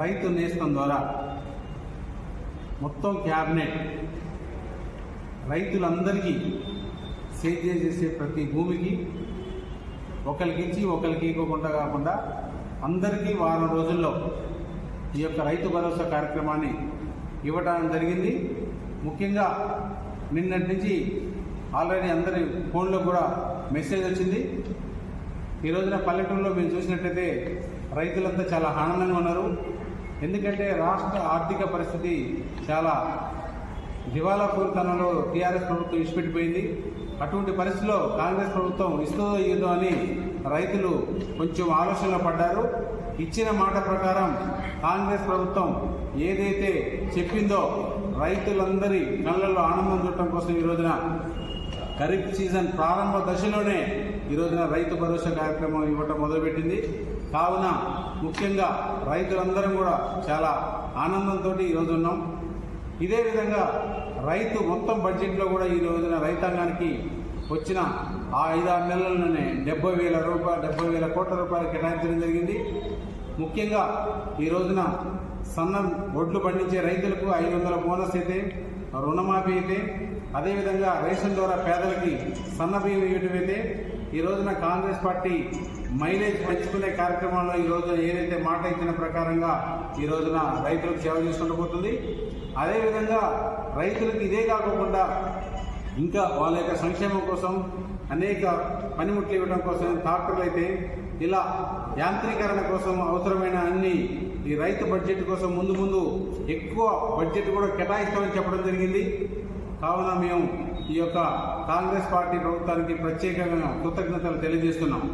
రైతు నేస్తం ద్వారా మొత్తం క్యాబినెట్ రైతులందరికీ సేద్యం చేసే ప్రతి భూమికి ఒకరికి ఇచ్చి ఒకరికి ఇవ్వకుండా కాకుండా అందరికీ వారం రోజుల్లో ఈ యొక్క రైతు భరోసా కార్యక్రమాన్ని ఇవ్వడం జరిగింది. ముఖ్యంగా నిన్నటి నుంచి ఆల్రెడీ అందరి ఫోన్లో కూడా మెసేజ్ వచ్చింది. ఈ రోజున పల్లెటూరులో మేము చూసినట్టయితే రైతులంతా చాలా ఆనందంగా ఉన్నారు. ఎందుకంటే రాష్ట్ర ఆర్థిక పరిస్థితి చాలా దివాలా పూరితనంలో టీఆర్ఎస్ ప్రభుత్వం ఇచ్చిపెట్టిపోయింది అటువంటి పరిస్థితిలో కాంగ్రెస్ ప్రభుత్వం ఇస్తుందో ఇదో అని రైతులు కొంచెం ఆలోచనలో పడ్డారు. ఇచ్చిన మాట ప్రకారం కాంగ్రెస్ ప్రభుత్వం ఏదైతే చెప్పిందో రైతులందరి కళ్ళల్లో ఆనందం చూడటం కోసం ఈ రోజున ఖరీఫ్ సీజన్ ప్రారంభ దశలోనే ఈ రోజున రైతు భరోసా కార్యక్రమం ఇవ్వటం మొదలుపెట్టింది. కావున ముఖ్యంగా రైతులందరం కూడా చాలా ఆనందంతో ఈరోజు ఉన్నాం. ఇదే విధంగా రైతు మొత్తం బడ్జెట్లో కూడా ఈ రోజున రైతాంగానికి వచ్చిన ఆ ఐదారు నెలల్లోనే డెబ్బై వేల రూపాయలు డెబ్బై వేల కోట్ల రూపాయలు కేటాయించడం జరిగింది. ముఖ్యంగా ఈ రోజున సన్న ఒడ్లు పండించే రైతులకు ఐదు వందల బోనస్ అయితే రుణమాఫీ అయితే అదేవిధంగా రేషన్ ద్వారా పేదలకి సన్న బియ్యం ఇవ్వటం అయితే ఈ రోజున కాంగ్రెస్ పార్టీ మైలేజ్ పెంచుకునే కార్యక్రమంలో ఈ రోజు ఏదైతే మాట ఇచ్చిన ప్రకారంగా ఈ రోజున రైతులకు సేవ చేసుకుంటూ పోతుంది. అదేవిధంగా రైతులకు ఇదే కాకుండా ఇంకా వాళ్ళ యొక్క సంక్షేమం కోసం అనేక పనిముట్లు ఇవ్వడం కోసం ట్రాక్టర్లు అయితే ఇలా యాంత్రీకరణ కోసం అవసరమైన అన్ని ఈ రైతు బడ్జెట్ కోసం ముందు ముందు ఎక్కువ బడ్జెట్ కూడా కేటాయిస్తామని చెప్పడం జరిగింది. కావున మేము ఈ యొక్క కాంగ్రెస్ పార్టీ ప్రభుత్వానికి ప్రత్యేకంగా కృతజ్ఞతలు తెలియజేస్తున్నాం.